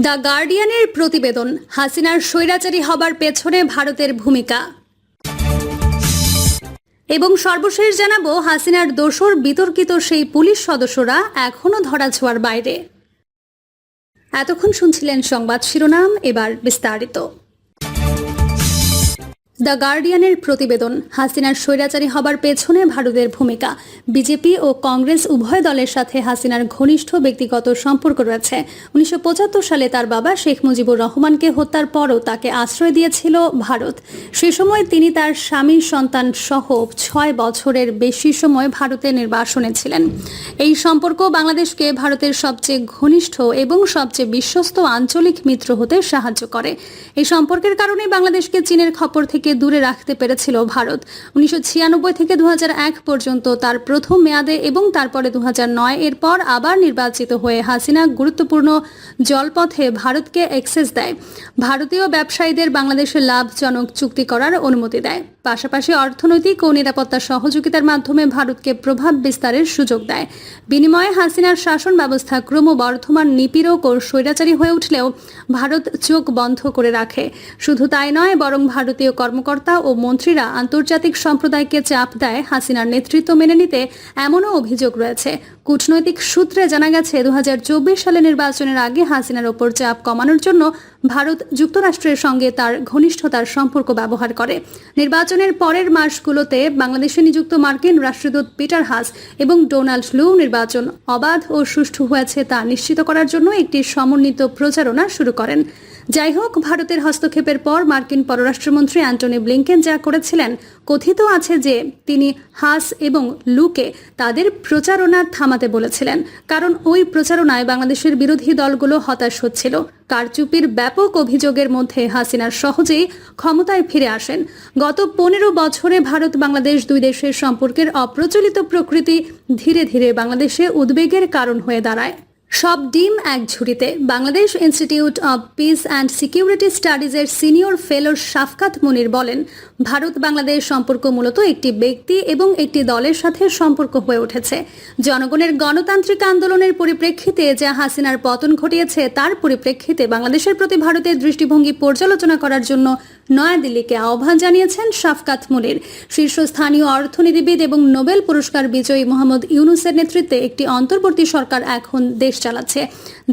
The গার্ডিয়ানের প্রতিবেদন, হাসিনার স্বৈরাচারী হবার পেছনে ভারতের ভূমিকা। এবং সর্বশেষ জানাব, হাসিনার দোষর বিতর্কিত সেই পুলিশ সদস্যরা এখনও ধরাছোঁয়ার বাইরে। এতক্ষণ শুনছিলেন সংবাদ শিরোনাম, এবার বিস্তারিত। দ্য গার্ডিয়ানের প্রতিবেদন। হাসিনার স্বৈরাচারী হবার পেছনে ভারতের ভূমিকা। বিজেপি ও কংগ্রেস উভয় দলের সাথে হাসিনার ঘনিষ্ঠ ব্যক্তিগত সম্পর্ক রয়েছে। উনিশশো সালে তার বাবা শেখ মুজিবুর রহমানকে হত্যার পরও তাকে আশ্রয় দিয়েছিল ভারত। সে সময় তিনি তার স্বামীর সন্তান সহ ছয় বছরের বেশি সময় ভারতে নির্বাসনে ছিলেন। এই সম্পর্ক বাংলাদেশকে ভারতের সবচেয়ে ঘনিষ্ঠ এবং সবচেয়ে বিশ্বস্ত আঞ্চলিক মিত্র হতে সাহায্য করে। এই সম্পর্কের কারণে বাংলাদেশকে চীনের খপর থেকে দূরে রাখতে পেরেছিল ভারত। উনিশশো ছিয়ানব্বই থেকে দু হাজার এক পর্যন্ত তার প্রথম মেয়াদে এবং তারপরে দু এর পর আবার নির্বাচিত হয়ে হাসিনা গুরুত্বপূর্ণ জলপথে ভারতকে অ্যাক্সেস দেয়। ভারতীয় ব্যবসায়ীদের বাংলাদেশে লাভজনক চুক্তি করার অনুমতি দেয়। পাশাপাশি অর্থনৈতিক ও নিরাপত্তা সহযোগিতার মাধ্যমে ভারতকে প্রভাব বিস্তারের সুযোগ দেয়। বিনিময়ে হাসিনার শাসন ব্যবস্থা ক্রমবর্ধমান নিপীড়ক ও স্বৈরাচারী হয়ে উঠলেও ভারত চোখ বন্ধ করে রাখে। শুধু তাই নয়, বরং ভারতীয় কর্মকর্তা ও মন্ত্রীরা আন্তর্জাতিক সম্প্রদায়কে চাপ দেয় হাসিনার নেতৃত্ব মেনে নিতে এমনও অভিযোগ রয়েছে। কূটনৈতিক সূত্রে জানা গেছে দু সালে নির্বাচনের আগে হাসিনার ওপর চাপ কমানোর জন্য ভারত যুক্তরাষ্ট্রের সঙ্গে তার ঘনিষ্ঠতার সম্পর্ক ব্যবহার করে। নির্বাচনের পরের মাসগুলোতে বাংলাদেশে নিযুক্ত মার্কিন রাষ্ট্রদূত পিটার হাস এবং ডোনাল্ড লু নির্বাচন অবাধ ও সুষ্ঠু হয়েছে তা নিশ্চিত করার জন্য একটি সমন্বিত প্রচারণা শুরু করেন। যাই হোক ভারতের হস্তক্ষেপের পর মার্কিন পররাষ্ট্রমন্ত্রী অ্যান্টনি ব্লিংকেন যা করেছিলেন, কথিত আছে যে তিনি হাস এবং লুকে তাদের প্রচারণা থামাতে বলেছিলেন। কারণ ওই প্রচারণায় বাংলাদেশের বিরোধী দলগুলো হতাশ হচ্ছিল। কারচুপির ব্যাপক অভিযোগের মধ্যে হাসিনা সহজেই ক্ষমতায় ফিরে আসেন। গত পনেরো বছরে ভারত বাংলাদেশ দুই দেশের সম্পর্কের অপ্রচলিত প্রকৃতি ধীরে ধীরে বাংলাদেশে উদ্বেগের কারণ হয়ে দাঁড়ায়। সব ডিম এক ঝুড়িতে Bangladesh institute of peace and security স্টাডিজের senior fellow Shafqat Munir বলেন, ভারত বাংলাদেশ সম্পর্ক মূলত একটি ব্যক্তি এবং একটি দলের সাথে সম্পর্ক হয়ে উঠেছে। জনগণের গণতান্ত্রিক আন্দোলনের পরিপ্রেক্ষিতে যা হাসিনার পতন ঘটিয়েছে, তার পরিপ্রেক্ষিতে বাংলাদেশের প্রতি ভারতের দৃষ্টিভঙ্গি পর্যালোচনা করার জন্য নয়াদিল্লিকে আহ্বান জানিয়েছেন শাফকাত মুনির। শীর্ষস্থানীয় অর্থনীতিবিদ এবং নোবেল পুরস্কার বিজয়ী মোহাম্মদ ইউনুসের নেতৃত্বে একটি অন্তর্বর্তী সরকার এখন দেশ চালাচ্ছে।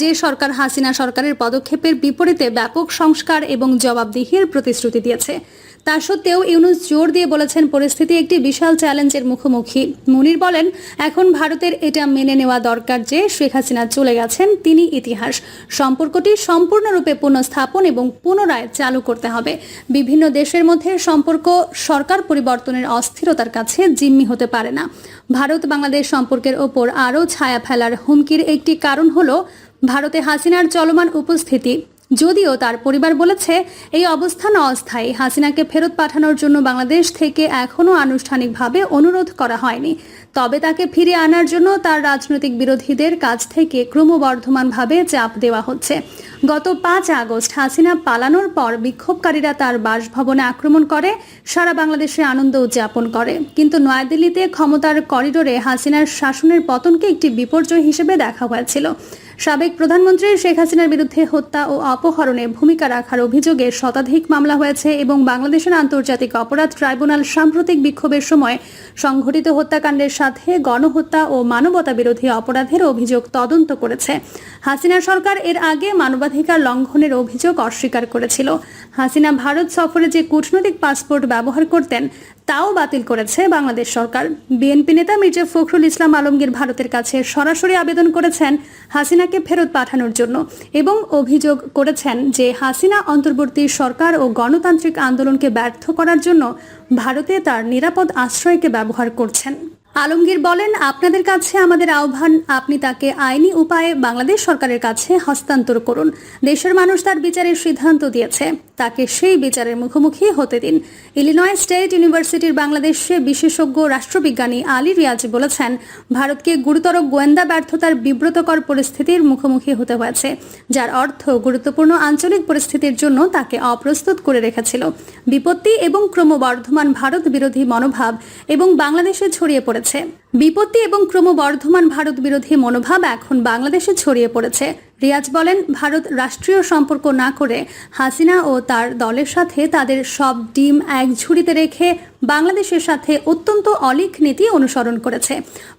যে সরকার হাসিনা সরকারের পদক্ষেপের বিপরীতে ব্যাপক সংস্কার এবং জবাবদিহির প্রতিশ্রুতি দিয়েছে। তা সত্ত্বেও ইউনুস জোর দিয়ে বলেছেন পরিস্থিতি একটি বিশাল চ্যালেঞ্জের মুখোমুখি। মুনির বলেন, এখন ভারতের এটা মেনে নেওয়া দরকার যে শেখ হাসিনা চলে গেছেন, তিনি ইতিহাস। সম্পর্কটি সম্পূর্ণরূপে পুনঃস্থাপন এবং পুনরায় চালু করতে হবে। বিভিন্ন দেশের মধ্যে সম্পর্ক সরকার পরিবর্তনের অস্থিরতার কাছে জিম্মি হতে পারে না। ভারত বাংলাদেশ সম্পর্কের ওপর আরও ছায়া ফেলার হুমকির একটি কারণ হল, ভারতে হাসিনার চলমান উপস্থিতি। যদিও তার পরিবার বলেছে, এই অবস্থান অস্থায়ী। হাসিনাকে ফেরত পাঠানোর জন্য বাংলাদেশ থেকে এখনও আনুষ্ঠানিকভাবে অনুরোধ করা হয়নি। তবে তাকে ফিরে আনার জন্য তার রাজনৈতিক বিরোধীদের কাছ থেকে ক্রমবর্ধমানভাবে চাপ দেওয়া হচ্ছে। গত পাঁচ আগস্ট হাসিনা পালানোর পর বিক্ষোভকারীরা তার বাসভবনে আক্রমণ করে, সারা বাংলাদেশে আনন্দ উদযাপন করে। কিন্তু নয়াদিল্লিতে ক্ষমতার করিডোরে হাসিনার শাসনের পতনকে একটি বিপর্যয় হিসেবে দেখা হয়েছিল। সাবেক প্রধানমন্ত্রী শেখ হাসিনার বিরুদ্ধে হত্যা ও অপহরণে ভূমিকা রাখার অভিযোগে শতাধিক মামলা হয়েছে এবং বাংলাদেশের আন্তর্জাতিক অপরাধ ট্রাইব্যুনাল সাম্প্রতিক বিক্ষোভের সময় সংঘটিত হত্যাকাণ্ডের সাথে গণহত্যা ও মানবতা বিরোধী অপরাধের অভিযোগ তদন্ত করেছে। হাসিনা সরকার এর আগে মানবাধিকার লঙ্ঘনের অভিযোগ অস্বীকার করেছিল। হাসিনা ভারত সফরে যে কূটনৈতিক পাসপোর্ট ব্যবহার করতেন, তাও বাতিল করেছে বাংলাদেশ সরকার। বিএনপি নেতা মির্জা ফখরুল ইসলাম আলমগীর ভারতের কাছে সরাসরি আবেদন করেছেন হাসিনাকে ফেরত পাঠানোর জন্য এবং অভিযোগ করেছেন যে হাসিনা অন্তর্বর্তী সরকার ও গণতান্ত্রিক আন্দোলনকে ব্যর্থ করার জন্য ভারতে তার নিরাপদ আশ্রয়কে ব্যবহার করছেন। আলমগীর বলেন, আপনাদের কাছে আমাদের আহ্বান, আপনি তাকে আইনি উপায়ে বাংলাদেশ সরকারের কাছে হস্তান্তর করুন। দেশের মানুষ তার বিচারের সিদ্ধান্ত দিয়েছে। তাকে সেই বিচারের মুখোমুখি হতে দিন। ইলিনয় স্টেট ইউনিভার্সিটির বাংলাদেশে বিশেষজ্ঞ রাষ্ট্রবিজ্ঞানী আলী রিয়াজ বলেছেন, ভারতকে গুরুতর গোয়েন্দা ব্যর্থতার বিব্রতকর পরিস্থিতির মুখোমুখি হতে হয়েছে, যার অর্থ গুরুত্বপূর্ণ আঞ্চলিক পরিস্থিতির জন্য তাকে অপ্রস্তুত করে রেখেছিল। বিপত্তি এবং ক্রমবর্ধমান ভারত বিরোধী মনোভাব এবং বাংলাদেশে ছড়িয়ে পড়েছে। বিপত্তি এবং ক্রমবর্ধমান ভারত বিরোধী মনোভাব এখন বাংলাদেশে ছড়িয়ে পড়েছে। রিয়াজ বলেন, ভারত রাষ্ট্রীয় সম্পর্ক না করে হাসিনা ও তার দলের সাথে তাদের সব ডিম এক ঝুড়িতে রেখে বাংলাদেশের সাথে অত্যন্ত অলিক নীতি অনুসরণ করেছে।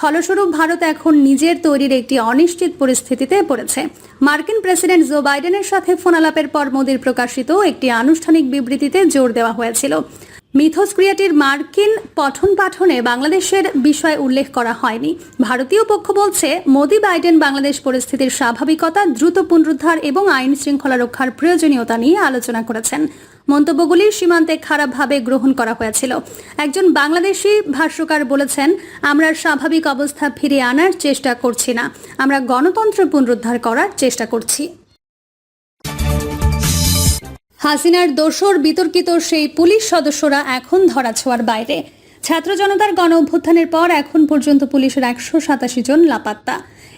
ফলস্বরূপ, ভারত এখন নিজের তৈরির একটি অনিশ্চিত পরিস্থিতিতে পড়েছে। মার্কিন প্রেসিডেন্ট জো বাইডেনের সাথে ফোনালাপের পর মোদীর প্রকাশিত একটি আনুষ্ঠানিক বিবৃতিতে জোর দেওয়া হয়েছিল। মিথস্ক্রিয়াটির মার্কিন পঠন পাঠনে বাংলাদেশের বিষয় উল্লেখ করা হয়নি। ভারতীয় পক্ষ বলছে, মোদি বাইডেন বাংলাদেশ পরিস্থিতির স্বাভাবিকতা, দ্রুত পুনরুদ্ধার এবং আইন শৃঙ্খলা রক্ষার প্রয়োজনীয়তা নিয়ে আলোচনা করেছেন। মন্তব্যগুলি সীমান্তে খারাপভাবে গ্রহণ করা হয়েছিল। একজন বাংলাদেশি ভাষ্যকার বলেছেন, আমরা স্বাভাবিক অবস্থা ফিরিয়ে আনার চেষ্টা করছি না। আমরা গণতন্ত্র পুনরুদ্ধার করার চেষ্টা করছি। হাসিনার দোষর বিতর্কিত সেই পুলিশ সদস্যরা এখন ধরাছোঁয়ার বাইরে। ছাত্র জনতার গণ অভ্যুত্থানের পর এখন পর্যন্ত পুলিশের একশো সাতাশি জন লাপাত্তা।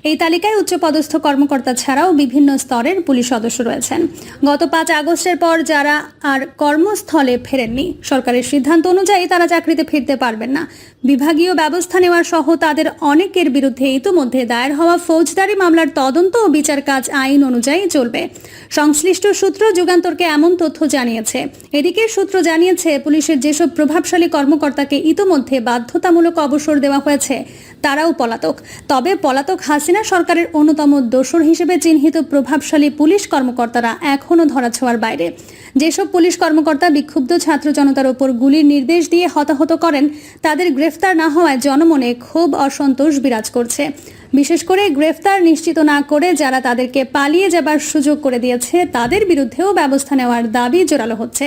এই তালিকায় উচ্চপদস্থ কর্মকর্তা ছাড়াও বিভিন্ন স্তরের পুলিশ সদস্য রয়েছেন। গত পাঁচ আগস্টের পর যারা আর কর্মস্থলে ফেরেননি, সরকারের সিদ্ধান্ত অনুযায়ী তারা চাকরিতে ফিরতে পারবেন না। বিভাগীয় ব্যবস্থা নেওয়া সহ তাদের অনেকের বিরুদ্ধে ইতোমধ্যে দায়ের হওয়া ফৌজদারি মামলার তদন্ত ও বিচার কাজ আইন অনুযায়ী চলবে। সংশ্লিষ্ট সূত্র যুগান্তরকে এমন তথ্য জানিয়েছে। এদিকে সূত্র জানিয়েছে, পুলিশের যেসব প্রভাবশালী কর্মকর্তাকে ইতোমধ্যে বাধ্যতামূলক অবসর দেওয়া হয়েছে, তারাও পলাতক। তবে পলাতক হাসিনা সরকারের অন্যতম দোষর হিসেবে চিহ্নিত প্রভাবশালী পুলিশ কর্মকর্তারা এখনও ধরাছোঁয়ার বাইরে। যেসব পুলিশ কর্মকর্তা বিক্ষুব্ধ ছাত্র জনতার ওপর গুলির নির্দেশ দিয়ে হতাহত করেন, তাদের গ্রেফতার না হওয়ায় জনমনে ক্ষোভ, অসন্তোষ বিরাজ করছে। বিশেষ করে গ্রেফতার নিশ্চিত না করে যারা তাদেরকে পালিয়ে যাবার সুযোগ করে দিয়েছে, তাদের বিরুদ্ধেও ব্যবস্থা নেওয়ার দাবি জোরালো হচ্ছে।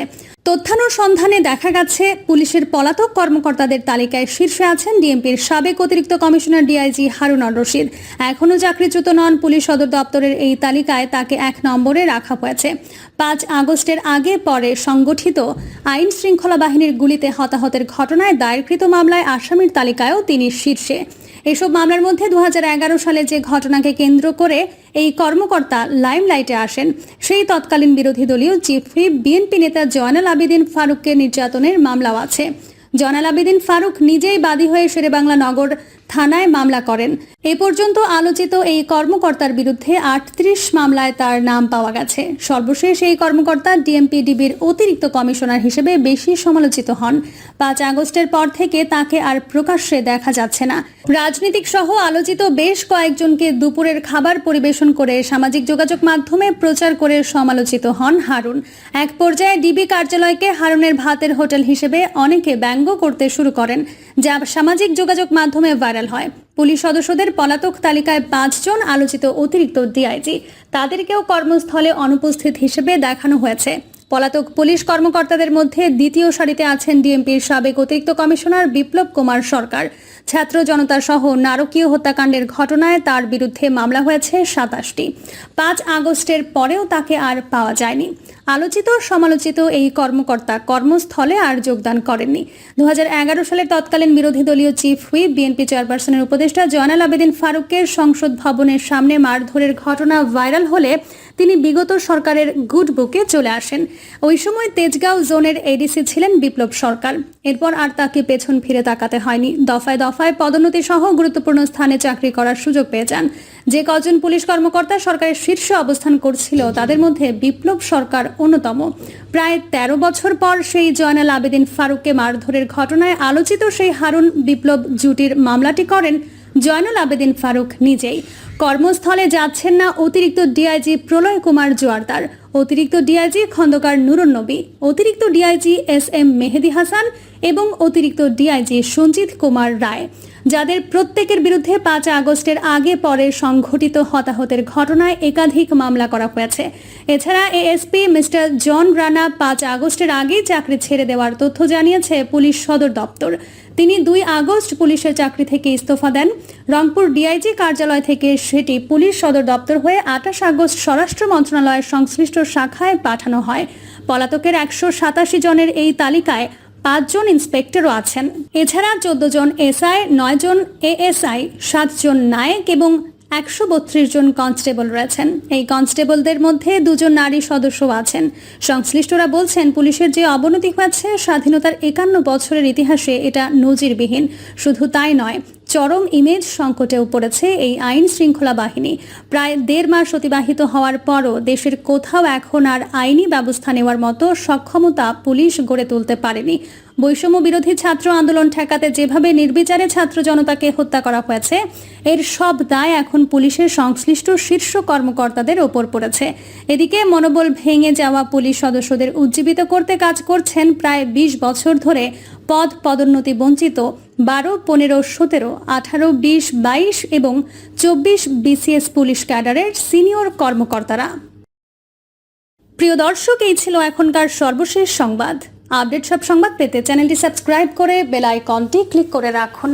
তথ্যানুসন্ধানে দেখা গেছে, পুলিশের পলাতক কর্মকর্তাদের তালিকায় শীর্ষে আছেন ডিএমপির সাবেক অতিরিক্ত কমিশনার ডিআইজি হারুনর রশিদ। এখনও চাকরিচ্যুত নন পুলিশ সদর দপ্তরের এই তালিকায় তাকে এক নম্বরে রাখা হয়েছে। পাঁচ আগস্টের আগে পরে সংগঠিত আইন শৃঙ্খলা বাহিনীর গুলিতে হতাহতের ঘটনায় দায়েরকৃত মামলায় আসামির তালিকায়ও তিনি শীর্ষে। এসব মামলার মধ্যে দু হাজার এগারো সালে যে ঘটনাকে কেন্দ্র করে এই কর্মকর্তা লাইমলাইটে আসেন, সেই তৎকালীন বিরোধী দলীয় চিফ বিএনপি নেতা জয়নাল আবেদিন ফারুককে নির্যাতনের মামলাও আছে। জয়নাল আবেদিন ফারুক নিজেই বাদী হয়ে শেরেবাংলা নগর থানায় মামলা করেন। এ পর্যন্ত আলোচিত এই কর্মকর্তার বিরুদ্ধে আটত্রিশ মামলায় তার নাম পাওয়া গেছে। সর্বশেষ এই কর্মকর্তা ডিএমপি ডিবির অতিরিক্ত কমিশনার হিসেবে বেশি সমালোচিত হন। পাঁচ আগস্টের পর থেকে তাকে আর প্রকাশ্যে দেখা যাচ্ছে না। রাজনীতিক সহ আলোচিত বেশ কয়েকজনকে দুপুরের খাবার পরিবেশন করে সামাজিক যোগাযোগ মাধ্যমে প্রচার করে সমালোচিত হন হারুন। এক পর্যায়ে ডিবি কার্যালয়কে হারুনের ভাতের হোটেল হিসেবে অনেকে ব্যঙ্গ করতে শুরু করেন। যা সামাজিক যোগাযোগ মাধ্যমে ভাইরাল হয়। পুলিশ সদস্যদের পলাতক তালিকায় পাঁচজন আলোচিত অতিরিক্ত ডিআইজি। তাদেরকেও কর্মস্থলে অনুপস্থিত হিসেবে দেখানো হয়েছে। পলাতক পুলিশ কর্মকর্তাদের মধ্যে দ্বিতীয় সারিতে আছেন ডিএমপির সাবেক অতিরিক্ত কমিশনার বিপ্লব কুমার সরকার। ছাত্র জনতা সহ নারকীয় হত্যাকাণ্ডের ঘটনায় তার বিরুদ্ধে মামলা হয়েছে সাতাশটি। পাঁচ আগস্টের পরেও তাকে আর পাওয়া যায়নি। আলোচিত, সমালোচিত এই কর্মকর্তা কর্মস্থলে আর যোগদান করেননি। দুহাজার এগারো সালে তৎকালীন বিরোধী দলীয় চিফ হুইপ, বিএনপি চেয়ারপারসনের উপদেষ্টা জয়নাল আবেদিন ফারুকের সংসদ ভবনের সামনে মারধরের ঘটনা ভাইরাল হলে তিনি বিগত সরকারের গুড বুকে চলে আসেন। ওই সময় তেজগাঁও জোনের এডিসি ছিলেন বিপ্লব সরকার। এরপর আর তাকে পেছন ফিরে তাকাতে হয়নি। দফায় দফায় পদোন্নতি সহ গুরুত্বপূর্ণ স্থানে চাকরি করার সুযোগ পেয়ে যান। যে কজন পুলিশ কর্মকর্তা সরকারের শীর্ষ অবস্থান করছিল, তাদের মধ্যে বিপ্লব সরকার অন্যতম। প্রায় ১৩ বছর পর সেই জয়নাল আবেদিন ফারুককে মারধরের ঘটনায় আলোচিত সেই হারুন বিপ্লব জুটির মামলাটি করেন জয়নুল আবেদিন ফারুক নিজেই। কর্মস্থলে যাচ্ছেন না অতিরিক্ত ডিআইজি প্রলয় কুমার জোয়ারদার। অতিরিক্ত ডিআইজি খন্দকার নুরুন নবী, অতিরিক্ত DIG S M Mehedi Hasan এবং অতিরিক্ত ডিআইজি সঞ্জিত কুমার রায়। যাদের প্রত্যেকের বিরুদ্ধে পাঁচ আগস্টের আগে পরে সংঘটিত হতাহতের ঘটনায় একাধিক মামলা করা হয়েছে। এছাড়া এএসপি মিস্টার জন রানা পাঁচ আগস্টের আগেই চাকরি ছেড়ে দেওয়ার তথ্য জানিয়েছে পুলিশ সদর দপ্তর। তিনি দুই আগস্ট পুলিশের চাকরি থেকে ইস্তফা দেন। রংপুর ডিআইজি কার্যালয় থেকে সেটি পুলিশ সদর দপ্তর হয়ে আঠাশ আগস্ট স্বরাষ্ট্র মন্ত্রণালয়ের সংশ্লিষ্ট শাখায় পাঠানো হয়। পলাতকের একশো সাতাশি জনের এই তালিকায় পাঁচজন ইন্সপেক্টরও আছেন। এছাড়া চোদ্দ জন এসআই নয় জন এএসআই, সাতজন নায়ক এবং একশো বত্রিশ জন কনস্টেবল রয়েছেন। এই কনস্টেবলদের মধ্যে দুজন নারী সদস্য আছেন। সংশ্লিষ্টরা বলছেন, পুলিশের যে অবনতি হয়েছে, স্বাধীনতার একান্ন বছরের ইতিহাসে এটা নজিরবিহীন। শুধু তাই নয় চরম ইমেজ সংকটেও পড়েছে এই আইন শৃঙ্খলা বাহিনী। প্রায় দেড় মাস অতিবাহিত হওয়ার পরও দেশের কোথাও এখন আর আইনি ব্যবস্থা নেওয়ার মতো সক্ষমতা পুলিশ গড়ে তুলতে পারেনি। বৈষম্য বিরোধী ছাত্র আন্দোলন ঠেকাতে যেভাবে নির্বিচারে ছাত্র জনতাকে হত্যা করা হয়েছে, এর সব দায় এখন পুলিশের সংশ্লিষ্ট শীর্ষ কর্মকর্তাদের ওপর পড়েছে। এদিকে মনোবল ভেঙে যাওয়া পুলিশ সদস্যদের উজ্জীবিত করতে কাজ করছেন প্রায় বিশ বছর ধরে পদ পদোন্নতি বঞ্চিত বারো, পনেরো, সতেরো, আঠারো, বিশ, বাইশ এবং চব্বিশ বিসিএস পুলিশ ক্যাডারের সিনিয়র কর্মকর্তারা। প্রিয় দর্শক, এই ছিল এখনকার সর্বশেষ সংবাদ। আপডেট সব সংবাদ পেতে চ্যানেলটি সাবস্ক্রাইব করে বেল আইকনটি ক্লিক করে রাখুন।